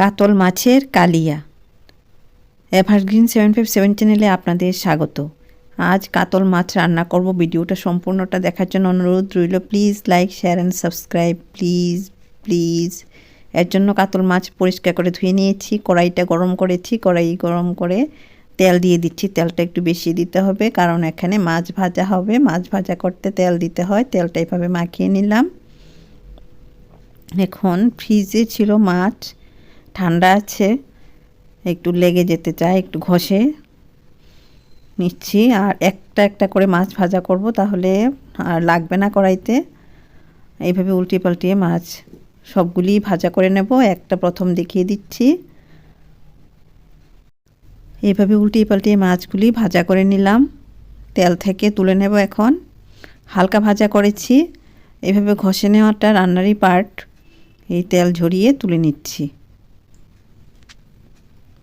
কাতল মাছের কালিয়া। এভারগ্রিন সেভেন ফাইভ সেভেন চ্যানেলে আপনাদের স্বাগত। আজ কাতল মাছ রান্না করব। ভিডিওটা সম্পূর্ণটা দেখার জন্য অনুরোধ রইল। Please like share and subscribe please please এর জন্য কাতল মাছ পরিষ্কার করে ধুয়ে নিয়েছি। কড়াইটা গরম করেছি। কড়াই গরম করে তেল দিয়ে দিচ্ছি। তেলটা একটু বেশি দিতে হবে, কারণ এখানে মাছ ভাজা হবে। মাছ ভাজা করতে তেল দিতে হয়। তেলটা এভাবে মাখিয়ে নিলাম। এখন ফ্রিজে ছিল মাছ। ঠান্ডা আছে, একটু লেগে যেতে চায়, একটু ঘষে নিচ্ছি। আর একটা একটা করে মাছ ভাজা করব, তাহলে আর লাগবে না কড়াইতে। এইভাবে উল্টিয়ে পাল্টিয়ে মাছ সবগুলি ভাজা করে নেব, একটা প্রথম দেখিয়ে দিচ্ছি। এইভাবে উল্টিয়ে পাল্টিয়ে মাছগুলি ভাজা করে নিলাম। তেল থেকে তুলে নেব এখন। হালকা ভাজা করেছি। এভাবে ঘষে নেওয়াটা রান্নারই পার্ট এই তেল ঝরিয়ে তুলে নিচ্ছি।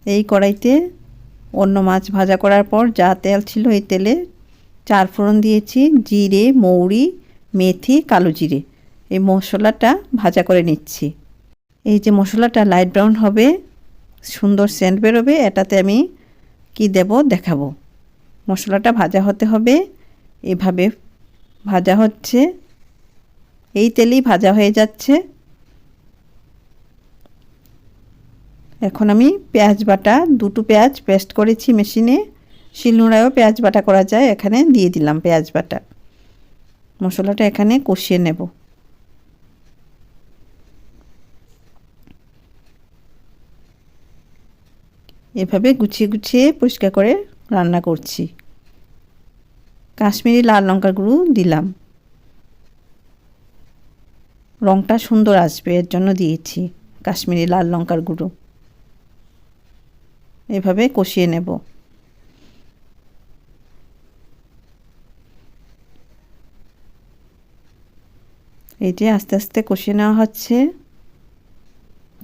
এই কড়াইতে অন্য মাছ ভাজা করার পর যা তেল ছিল এই তেলে চার ফোড়ন দিয়েছি, জিরে, মৌরি, মেথি, কালো জিরে। এই মশলাটা ভাজা করে নিচ্ছি। এই যে মশলাটা লাইট ব্রাউন হবে, সুন্দর সেন্ট বেরোবে, এটাতে আমি কি দেব দেখাবো। মশলাটা ভাজা হতে হবে, এভাবে ভাজা হচ্ছে। এই তেলেই ভাজা হয়ে যাচ্ছে। এখন আমি পেঁয়াজ বাটা, দুটো পেঁয়াজ পেস্ট করেছি মেশিনে। শিলনোড়ায়ও পেঁয়াজ বাটা করা যায়, এখানে দিয়ে দিলাম পেঁয়াজ বাটা। মশলাটা এখানে কষিয়ে নেব। এভাবে গুছিয়ে গুছিয়ে পরিষ্কার করে রান্না করছি। কাশ্মীরি লাল লঙ্কার গুঁড়ো দিলাম। রঙটা সুন্দর আসবে, এর জন্য দিয়েছি কাশ্মীরি লাল লঙ্কার গুঁড়ো। এভাবে কষিয়ে নেব। এই যে আস্তে আস্তে কষিয়ে নেওয়া হচ্ছে।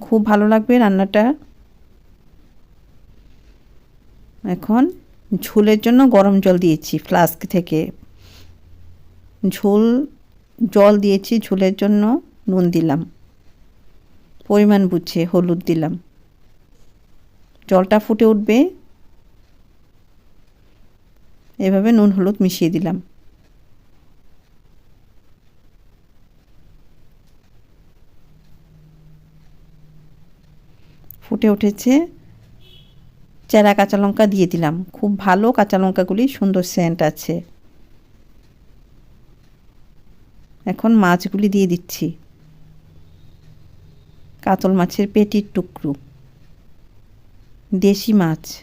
খুব ভালো লাগবে রান্নাটা। এখন ঝোলের জন্য গরম জল দিয়েছি ফ্লাস্ক থেকে। ঝোল, জল দিয়েছি, ঝোলের জন্য নুন দিলাম। পরিমাণ বুঝে হলুদ দিলাম। জলটা ফুটে উঠবে। এভাবে নুন, হলুদ মিশিয়ে দিলাম। ফুটে উঠেছে। চেরা কাঁচা লঙ্কা দিয়ে দিলাম। খুব ভালো কাঁচা লঙ্কাগুলি, সুন্দর সেন্ট আছে। এখন মাছগুলি দিয়ে দিচ্ছি। কাতল মাছের পেটির টুকরো। দেশি মাছ।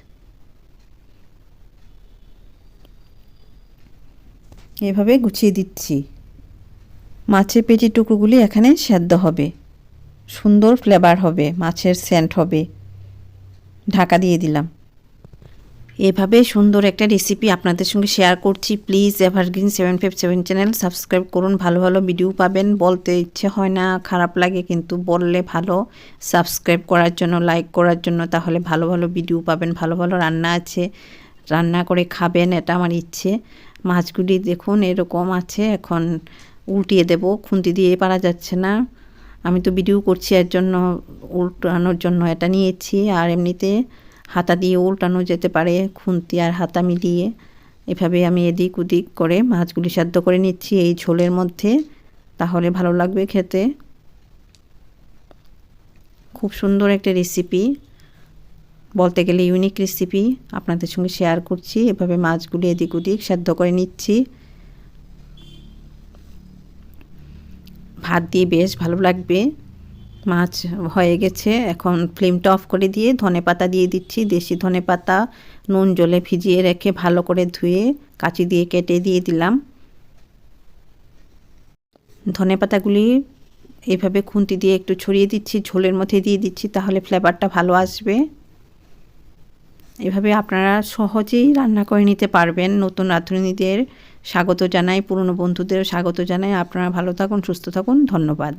এভাবে গুছিয়ে দিচ্ছি। মাছের পেটির টুকরোগুলি এখানে সেদ্ধ হবে। সুন্দর ফ্লেভার হবে, মাছের সেন্ট হবে। ঢাকা দিয়ে দিলাম। এভাবে সুন্দর একটা রেসিপি আপনাদের সঙ্গে শেয়ার করছি। Please evergreen seven five seven channel subscribe করুন। ভালো ভালো ভিডিও পাবেন। বলতে ইচ্ছে হয় না, খারাপ লাগে, কিন্তু বললে ভালো। সাবস্ক্রাইব করার জন্য লাইক করার জন্য, তাহলে ভালো ভালো ভিডিও পাবেন। ভালো ভালো রান্না আছে, রান্না করে খাবেন, এটা আমার ইচ্ছে। মাছগুলি দেখুন, এরকম আছে। এখন উল্টিয়ে দেব, খুন্তি দিয়ে পারা যাচ্ছে না। আমি তো ভিডিও করছি, এর জন্য, উল্টানোর জন্য এটা নিয়েছি। আর এমনিতে হাতা দিয়ে উল্টানো যেতে পারে, খুন্তি আর হাতা মিলিয়ে। এভাবে আমি এদিক ওদিক করে মাছগুলি সেদ্ধ করে নিচ্ছি এই ঝোলের মধ্যে। তাহলে ভালো লাগবে খেতে। খুব সুন্দর একটা রেসিপি বলতে গেলে ইউনিক রেসিপি আপনাদের সঙ্গে শেয়ার করছি। এভাবে মাছগুলি এদিক ওদিক সেদ্ধ করে নিচ্ছি। ভাত দিয়ে বেশ ভালো লাগবে। মাছ হয়ে গেছে। এখন ফ্লেমটা অফ করে দিয়ে ধনে পাতা দিয়ে দিচ্ছি। দেশি ধনে পাতা, নুন, জলে ভিজিয়ে রেখে ভালো করে ধুয়ে কাঁচি দিয়ে কেটে দিয়ে দিলাম। ধনে পাতাগুলি এভাবে খুন্তি দিয়ে একটু ছড়িয়ে দিচ্ছি, ঝোলের মধ্যে দিয়ে দিচ্ছি, তাহলে ফ্লেভারটা ভালো আসবে। এভাবে আপনারা সহজেই রান্না করে নিতে পারবেন। নতুন রাঁধুনিদের স্বাগত জানাই, পুরনো বন্ধুদের স্বাগত জানাই। আপনারা ভালো থাকুন, সুস্থ থাকুন। ধন্যবাদ।